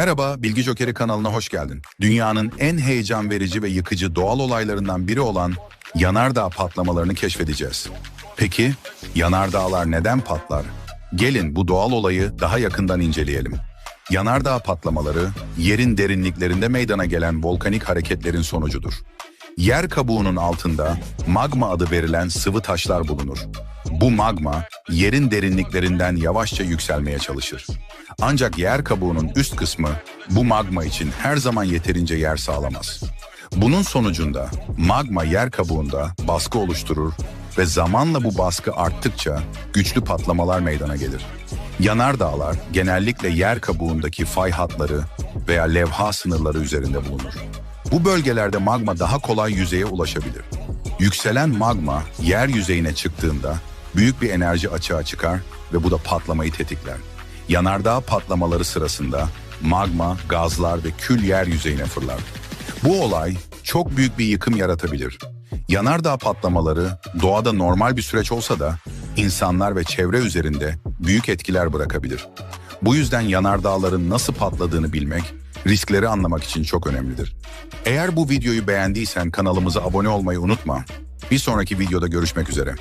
Merhaba, Bilgi Jokeri kanalına hoş geldin. Dünyanın en heyecan verici ve yıkıcı doğal olaylarından biri olan yanardağ patlamalarını keşfedeceğiz. Peki, yanardağlar neden patlar? Gelin bu doğal olayı daha yakından inceleyelim. Yanardağ patlamaları, yerin derinliklerinde meydana gelen volkanik hareketlerin sonucudur. Yer kabuğunun altında magma adı verilen sıvı taşlar bulunur. Bu magma yerin derinliklerinden yavaşça yükselmeye çalışır. Ancak yer kabuğunun üst kısmı bu magma için her zaman yeterince yer sağlamaz. Bunun sonucunda magma yer kabuğunda baskı oluşturur ve zamanla bu baskı arttıkça güçlü patlamalar meydana gelir. Yanardağlar genellikle yer kabuğundaki fay hatları veya levha sınırları üzerinde bulunur. Bu bölgelerde magma daha kolay yüzeye ulaşabilir. Yükselen magma yer yüzeyine çıktığında büyük bir enerji açığa çıkar ve bu da patlamayı tetikler. Yanardağ patlamaları sırasında magma, gazlar ve kül yer yüzeyine fırlar. Bu olay çok büyük bir yıkım yaratabilir. Yanardağ patlamaları doğada normal bir süreç olsa da insanlar ve çevre üzerinde büyük etkiler bırakabilir. Bu yüzden yanardağların nasıl patladığını bilmek, riskleri anlamak için çok önemlidir. Eğer bu videoyu beğendiysen kanalımıza abone olmayı unutma. Bir sonraki videoda görüşmek üzere.